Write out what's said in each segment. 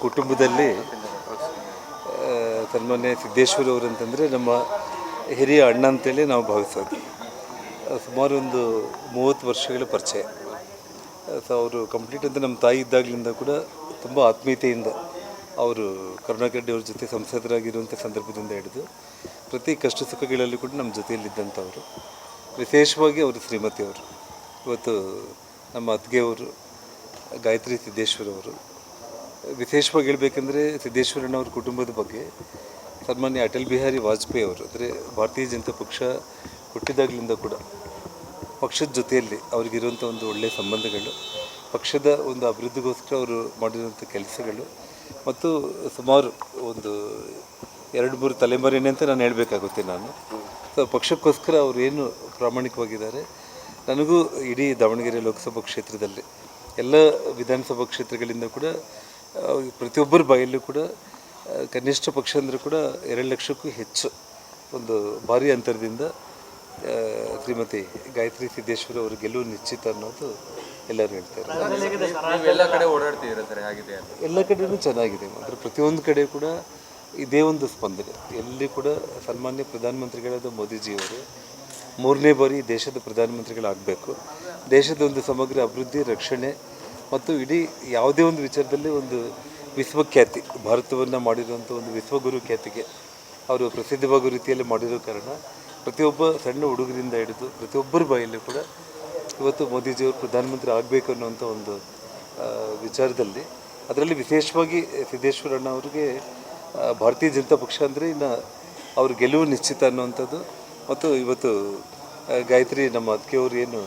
ಕುಟುಂಬದಲ್ಲಿ ಆ, ಸನ್ಮಾನ್ಯ ಸಿದ್ದೇಶ್ವರ ಅವರು ಅಂತಂದರೆ ನಮ್ಮ ಹಿರಿಯ ಅಣ್ಣ ಅಂತೇಳಿ ನಾವು ಭಾವಿಸೋದು. ಸುಮಾರು ಒಂದು ಮೂವತ್ತು ವರ್ಷಗಳ ಪರಿಚಯ. ಸೊ ಅವರು ಕಂಪ್ಲೀಟ್ ಅಂತ ನಮ್ಮ ತಾಯಿ ಇದ್ದಾಗಲಿಂದ ಕೂಡ ತುಂಬ ಆತ್ಮೀಯತೆಯಿಂದ ಅವರು ಕರುಣಾಕರೆಡ್ಡಿ ಅವ್ರ ಜೊತೆ ಸಂಸದರಾಗಿರುವಂಥ ಸಂದರ್ಭದಿಂದ ಹಿಡಿದು ಪ್ರತಿ ಕಷ್ಟ ಸುಖಗಳಲ್ಲಿ ಕೂಡ ನಮ್ಮ ಜೊತೆಯಲ್ಲಿದ್ದಂಥವರು. ವಿಶೇಷವಾಗಿ ಅವರು ಶ್ರೀಮತಿ ಅವರು. ಇವತ್ತು ನಮ್ಮ ಅತ್ತಿಗೆಯವರು ಗಾಯತ್ರಿ ಸಿದ್ದೇಶ್ವರ ಅವರು ವಿಶೇಷವಾಗಿ ಹೇಳಬೇಕಂದ್ರೆ ಸಿದ್ದೇಶ್ವರಣ್ಣವ್ರ ಕುಟುಂಬದ ಬಗ್ಗೆ ಸನ್ಮಾನ್ಯ ಅಟಲ್ ಬಿಹಾರಿ ವಾಜಪೇಯಿ ಅವರು, ಅಂದರೆ ಭಾರತೀಯ ಜನತಾ ಪಕ್ಷ ಹುಟ್ಟಿದಾಗಲಿಂದ ಕೂಡ ಪಕ್ಷದ ಜೊತೆಯಲ್ಲಿ ಅವ್ರಿಗಿರುವಂಥ ಒಂದು ಒಳ್ಳೆಯ ಸಂಬಂಧಗಳು, ಪಕ್ಷದ ಒಂದು ಅಭಿವೃದ್ಧಿಗೋಸ್ಕರ ಅವರು ಮಾಡಿರುವಂಥ ಕೆಲಸಗಳು ಮತ್ತು ಸುಮಾರು ಒಂದು ಎರಡು ಮೂರು ತಲೆಮಾರಿನೇ ಅಂತ ನಾನು ಹೇಳಬೇಕಾಗುತ್ತೆ ನಾನು. ಸೊ ಪಕ್ಷಕ್ಕೋಸ್ಕರ ಅವರು ಏನು ಪ್ರಾಮಾಣಿಕವಾಗಿದ್ದಾರೆ, ನನಗೂ ಇಡೀ ದಾವಣಗೆರೆ ಲೋಕಸಭಾ ಕ್ಷೇತ್ರದಲ್ಲಿ ಎಲ್ಲ ವಿಧಾನಸಭಾ ಕ್ಷೇತ್ರಗಳಿಂದ ಕೂಡ ಪ್ರತಿಯೊಬ್ಬರ ಬಾಯಲ್ಲೂ ಕೂಡ ಕನಿಷ್ಠ ಪಕ್ಷ ಅಂದರೆ ಕೂಡ ಎರಡು ಲಕ್ಷಕ್ಕೂ ಹೆಚ್ಚು ಒಂದು ಭಾರಿ ಅಂತರದಿಂದ ಶ್ರೀಮತಿ ಗಾಯತ್ರಿ ಸಿದ್ದೇಶ್ವರ ಅವರು ಗೆಲುವು ನಿಶ್ಚಿತ ಅನ್ನೋದು ಎಲ್ಲರೂ ಹೇಳ್ತಾರೆ ಎಲ್ಲ ಕಡೆ ಓಡಾಡ್ತಿದ್ದೀರಾ ಎಲ್ಲ ಕಡೆಯೂ ಚೆನ್ನಾಗಿದೆ. ಅಂದರೆ ಪ್ರತಿಯೊಂದು ಕಡೆ ಕೂಡ ಇದೇ ಒಂದು ಸ್ಪಂದನೆ. ಎಲ್ಲಿ ಕೂಡ ಸನ್ಮಾನ್ಯ ಪ್ರಧಾನಮಂತ್ರಿಗಳಾದ ಮೋದಿಜಿಯವರು ಮೂರನೇ ಬಾರಿ ದೇಶದ ಪ್ರಧಾನಮಂತ್ರಿಗಳಾಗಬೇಕು. ದೇಶದ ಒಂದು ಸಮಗ್ರ ಅಭಿವೃದ್ಧಿ ರಕ್ಷಣೆ ಮತ್ತು ಇಡೀ ಯಾವುದೇ ಒಂದು ವಿಚಾರದಲ್ಲಿ ಒಂದು ವಿಶ್ವಖ್ಯಾತಿ ಭಾರತವನ್ನು ಮಾಡಿರುವಂಥ ಒಂದು ವಿಶ್ವಗುರು ಖ್ಯಾತಿಗೆ ಅವರು ಪ್ರಸಿದ್ಧವಾಗುವ ರೀತಿಯಲ್ಲಿ ಮಾಡಿರೋ ಕಾರಣ ಪ್ರತಿಯೊಬ್ಬ ಸಣ್ಣ ಹುಡುಗರಿಂದ ಹಿಡಿದು ಪ್ರತಿಯೊಬ್ಬರ ಬಾಯಲ್ಲೂ ಕೂಡ ಇವತ್ತು ಮೋದಿಜಿಯವರು ಪ್ರಧಾನಮಂತ್ರಿ ಆಗಬೇಕು ಅನ್ನುವಂಥ ಒಂದು ವಿಚಾರದಲ್ಲಿ ಅದರಲ್ಲಿ ವಿಶೇಷವಾಗಿ ಸಿದ್ದೇಶ್ವರಣ್ಣ ಅವರಿಗೆ ಭಾರತೀಯ ಜನತಾ ಪಕ್ಷ ಅಂದರೆ ಇನ್ನು ಅವ್ರ ಗೆಲುವು ನಿಶ್ಚಿತ ಅನ್ನುವಂಥದ್ದು ಮತ್ತು ಇವತ್ತು ಗಾಯತ್ರಿ ನಮ್ಮ ಅದಕ್ಕೆಯವರು ಏನು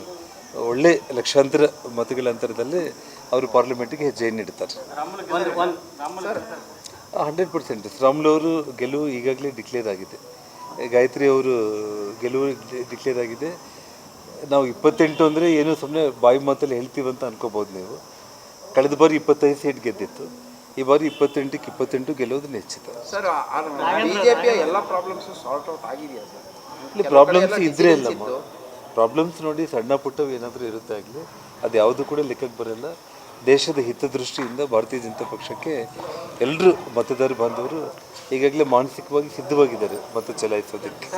ಒಳ್ಳೆ ಲಕ್ಷಾಂತರ ಮತಗಳ ಅಂತರದಲ್ಲಿ ಅವರು ಪಾರ್ಲಿಮೆಂಟ್ಗೆ ಹೆಜ್ಜೆಯನ್ನು ಇಡ್ತಾರೆ. ಹಂಡ್ರೆಡ್ ಪರ್ಸೆಂಟ್ ಅವರು ಗೆಲುವು ಈಗಾಗಲೇ ಡಿಕ್ಲೇರ್ ಆಗಿದೆ. ಗಾಯತ್ರಿ ಅವರು ಗೆಲುವು ಡಿಕ್ಲೇರ್ ಆಗಿದೆ. ನಾವು ಇಪ್ಪತ್ತೆಂಟು ಅಂದರೆ ಏನು ಸುಮ್ಮನೆ ಬಾಯಿ ಮಾತಲ್ಲಿ ಹೇಳ್ತೀವಿ ಅಂತ ಅನ್ಕೋಬೋದು ನೀವು. ಕಳೆದ ಬಾರಿ ಇಪ್ಪತ್ತೈದು ಸೀಟ್ ಗೆದ್ದಿತ್ತು. ಈ ಬಾರಿ ಇಪ್ಪತ್ತೆಂಟಕ್ಕೆ ಇಪ್ಪತ್ತೆಂಟು ಗೆಲ್ಲೋದು ನಿಶ್ಚಿತ. ಸರ್ ಬಿಜೆಪಿಯ ಎಲ್ಲ ಪ್ರಾಬ್ಲಮ್ಸ್ ಸಾರ್ಟ್ ಔಟ್ ಆಗಿದೆಯಾ ಸರ್? ಇಲ್ಲಿ ಪ್ರಾಬ್ಲಮ್ಸ್ ಇದ್ರೆ ಇಲ್ಲಮ್ಮ ಪ್ರಾಬ್ಲಮ್ಸ್ ನೋಡಿ ಸಣ್ಣ ಪುಟ್ಟವು ಏನಾದರೂ ಇರುತ್ತೆ ಆಗಲಿ. ಅದು ಯಾವುದು ಕೂಡ ಲೆಕ್ಕಕ್ಕೆ ಬರಲ್ಲ. ದೇಶದ ಹಿತದೃಷ್ಟಿಯಿಂದ ಭಾರತೀಯ ಜನತಾ ಪಕ್ಷಕ್ಕೆ ಎಲ್ಲರೂ ಮತದಾರ ಬಾಂಧವರು ಈಗಾಗಲೇ ಮಾನಸಿಕವಾಗಿ ಸಿದ್ಧವಾಗಿದ್ದಾರೆ ಮತ ಚಲಾಯಿಸೋದಕ್ಕೆ.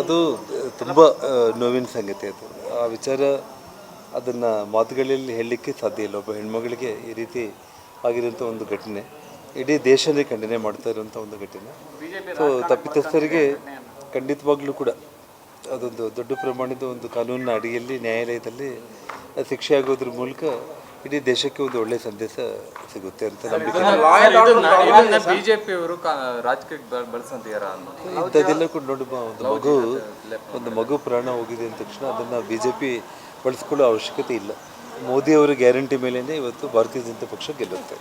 ಅದು ತುಂಬ ನೋವಿನ ಸಂಗತಿ ಅದು. ಆ ವಿಚಾರ ಅದನ್ನು ಮಾತುಗಳಲ್ಲಿ ಹೇಳಲಿಕ್ಕೆ ಸಾಧ್ಯ ಇಲ್ಲ. ಒಬ್ಬ ಹೆಣ್ಮಗಳಿಗೆ ಈ ರೀತಿ ಆಗಿರುವಂಥ ಒಂದು ಘಟನೆ, ಇಡೀ ದೇಶನೇ ಖಂಡನೆ ಮಾಡ್ತಾ ಇರುವಂಥ ಒಂದು ಘಟನೆ. ಸೊ ತಪ್ಪಿತಸ್ಥರಿಗೆ ಖಂಡಿತವಾಗ್ಲೂ ಕೂಡ ಅದೊಂದು ದೊಡ್ಡ ಪ್ರಮಾಣದ ಒಂದು ಕಾನೂನಿನ ಅಡಿಯಲ್ಲಿ ನ್ಯಾಯಾಲಯದಲ್ಲಿ ಶಿಕ್ಷೆ ಆಗೋದ್ರ ಮೂಲಕ ಇಡೀ ದೇಶಕ್ಕೆ ಒಂದು ಒಳ್ಳೆಯ ಸಂದೇಶ ಸಿಗುತ್ತೆ ಅಂತ ನಂಬಿಕೆ. ಬಿಜೆಪಿ ಅವರು ರಾಜಕೀಯಕ್ಕೆ ಬ- ಬಳಸಂತೀರಾ ಅನ್ನೋದು. ಇಂಥದ್ದೆಲ್ಲ ಕೂಡ ನೋಡಮ್ಮ ಒಂದು ಮಗು ಒಂದು ಮಗು ಪ್ರಾಣ ಹೋಗಿದೆ ಅಂದ ತಕ್ಷಣ ಅದನ್ನು ಬಿ ಜೆ ಪಿ ಬಳಸ್ಕೊಳ್ಳೋ ಅವಶ್ಯಕತೆ ಇಲ್ಲ. ಮೋದಿ ಅವರ ಗ್ಯಾರಂಟಿ ಮೇಲೇ ಇವತ್ತು ಭಾರತೀಯ ಜನತಾ ಪಕ್ಷ ಗೆಲ್ಲುತ್ತೆ.